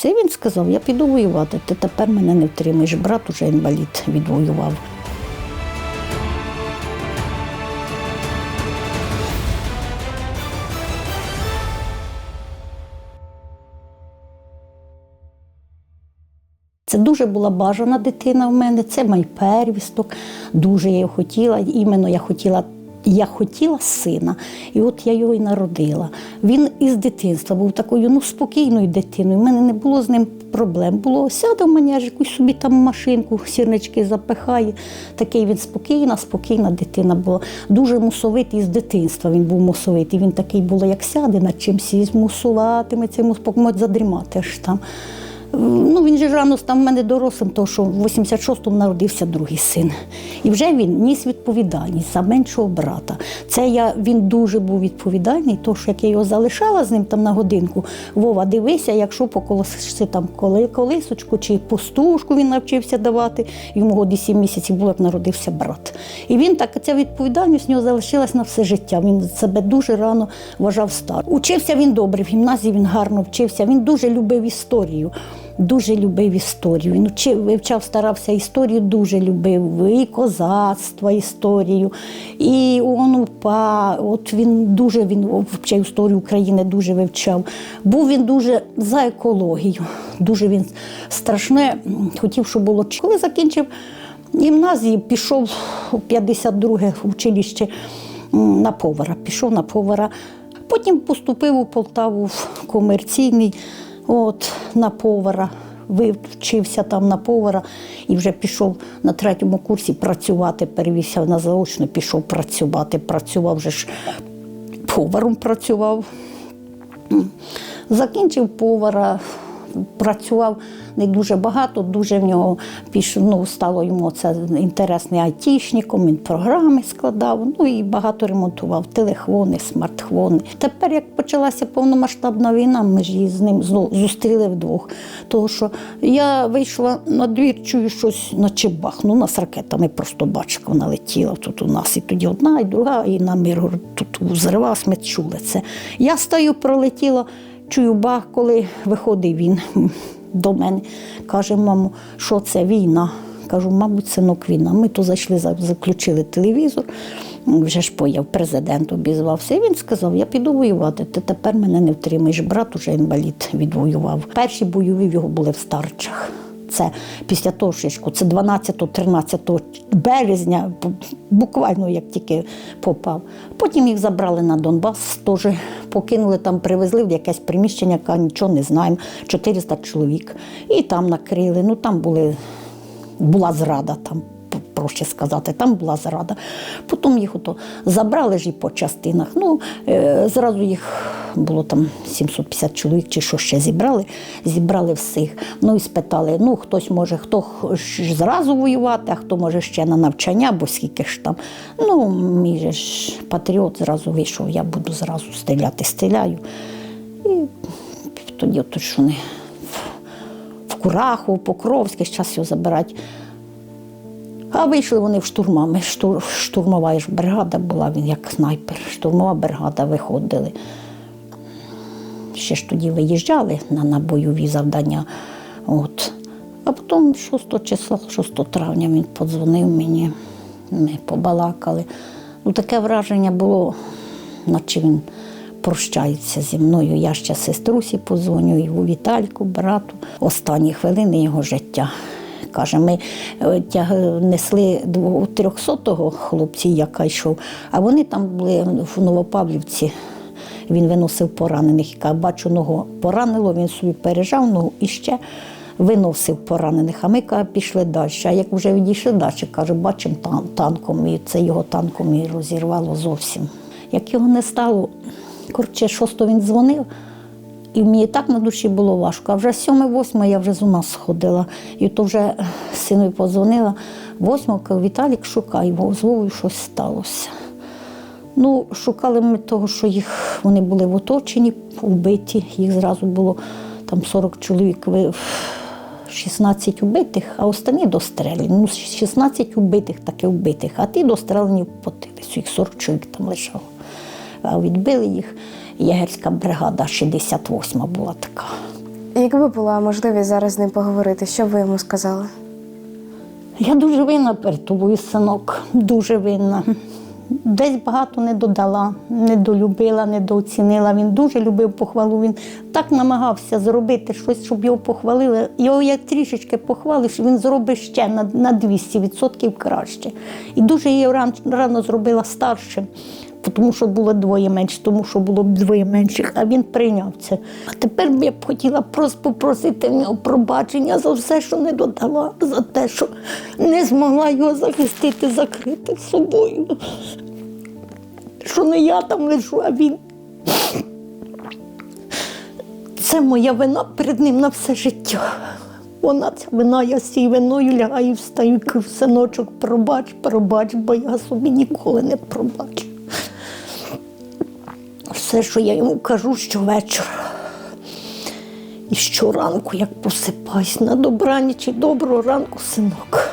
Це він сказав, я піду воювати, ти тепер мене не втримаєш. Брат уже інвалід відвоював. Це дуже була бажана дитина в мене, це мій первісток. Дуже я його хотіла. Іменно я хотіла, я хотіла сина, і от я його і народила. Він із дитинства був такою ну, спокійною дитиною. У мене не було з ним проблем. Було сяде в мене, якусь собі там машинку, сірнички запихає. Такий він спокійна, спокійна дитина була. Дуже мусовитий з дитинства. Він був мусовитий. Він такий було, як сяде над чимсь і мусуватиметься, йому задрімати аж там. Ну, він же рано став в мене дорослим, тому що в 86-му народився другий син. І вже він ніс відповідальність за меншого брата. Це я, він дуже був відповідальний, тому що як я його залишала з ним там на годинку, Вова, дивися, якщо поколосишся там колисочку чи пустушку він навчився давати, йому годі 7 місяців було, як народився брат. І він так, ця відповідальність в нього залишилась на все життя. Він себе дуже рано вважав стар. Учився він добре, в гімназії він гарно вчився, він дуже любив історію. Дуже любив історію. Він вчив, вивчав, старався історію, дуже любив і козацтво, історію, і ОНУПА. От він дуже він вчив історію України, дуже вивчав. Був він дуже за екологію. Дуже він страшне хотів, щоб було. Коли закінчив гімназію, пішов у 52-ге училище на повара. Пішов на повара. Потім поступив у Полтаву в комерційний. От на повара, вивчився там на повара і вже пішов на третьому курсі працювати, перевівся на заочно, пішов працювати. Працював вже ж поваром працював. Закінчив повара, працював не дуже багато, дуже в нього пішов, ну, стало йому це інтересний айтішником, він програми складав, ну і багато ремонтував телефони, смартфони. Тепер, як почалася повномасштабна війна, ми ж її з ним знову зустріли вдвох. Тому що я вийшла на двір, чую щось наче бахну, нас ракетами просто бачила, вона летіла тут у нас. І тоді одна, і друга, і на Миргород тут взривалась, ми чули це. Я стою, пролетіла. Чую бах, коли виходить він до мене. Каже, мамо, що це війна? Кажу, мабуть, синок війна. Ми то зайшли, заключили телевізор, вже ж появ, президент обізвався. І він сказав: Я піду воювати, ти тепер мене не втримаєш. Брат уже інвалід відвоював. Перші бойові в його були в старчах. Це після того це 12-13 березня, буквально як тільки попав. Потім їх забрали на Донбас, теж покинули там, привезли в якесь приміщення, яка нічого не знаємо, 400 чоловік. І там накрили. Ну там були, була зрада там. Проще сказати, там була зрада. Потім їх ото забрали ж і по частинах. Ну, е, зразу їх було там 750 чоловік, чи що ще зібрали, зібрали всіх. Ну і спитали: ну хтось може, хто ж зразу воювати, а хто може ще на навчання, бо скільки ж там. Ну, мій же ж патріот зразу вийшов, я буду зразу стріляти, стріляю. І тоді от що не в Кураху, в Покровське, зараз його забирати. А вийшли вони в штурмами. Штур, штурмова ж бригада була, він як снайпер. Штурмова бригада виходили. Ще ж тоді виїжджали на, на бойові завдання. От. А потім 6 числа, 6 травня він подзвонив мені, ми побалакали. Ну, таке враження було, наче він прощається зі мною. Я ще сеструсі подзвоню, і у Вітальку, брату. Останні хвилини його життя. Каже, ми е, несли 300-го хлопця, яка йшов, а вони там були в Новопавлівці. Він виносив поранених. Каже, бачу, ногу поранило, він собі пережав ногу і ще виносив поранених. А ми каже, пішли далі. А як вже відійшли далі, каже, бачимо тан- танком, і це його танком і розірвало зовсім. Як його не стало, коротше, шосто він дзвонив. І мені так на душі було важко. А вже сьоме-восьме я вже з ума сходила. І то вже синові подзвонила. Восьмого, кажу, Віталік, шукай, бо з Вовою щось сталося. Ну, шукали ми того, що їх вони були в оточенні, вбиті. Їх зразу було там 40 чоловік, ви- 16 убитих, а останні дострелені. Ну, 16 убитих, таки вбитих, а ті дострелені в потилицю. Їх 40 чоловік там лишало. А відбили їх ягерська бригада, 68 була така. Якби була можливість зараз з ним поговорити, що б ви йому сказали? Я дуже винна перед тобою, синок, дуже винна. Десь багато не додала, недолюбила, недооцінила. Він дуже любив похвалу. Він так намагався зробити щось, щоб його похвалили. Його як трішечки похвалиш, він зробить ще на, на 200% краще. І дуже її ран, рано зробила старшим, тому що було двоє менше, тому що було б двоє менших, а він прийняв це. А тепер я б хотіла просто попросити в нього пробачення за все, що не додала, за те, що не змогла його захистити, закрити собою. Що не я там лежу, а він. Це моя вина перед ним на все життя. Вона ця вина, я з цією виною лягаю, встаю, кажу, синочок, пробач, пробач, бо я собі ніколи не пробачу. Все, що я йому кажу щовечора. І щоранку, як посипаюсь на добраніч і доброго ранку, синок.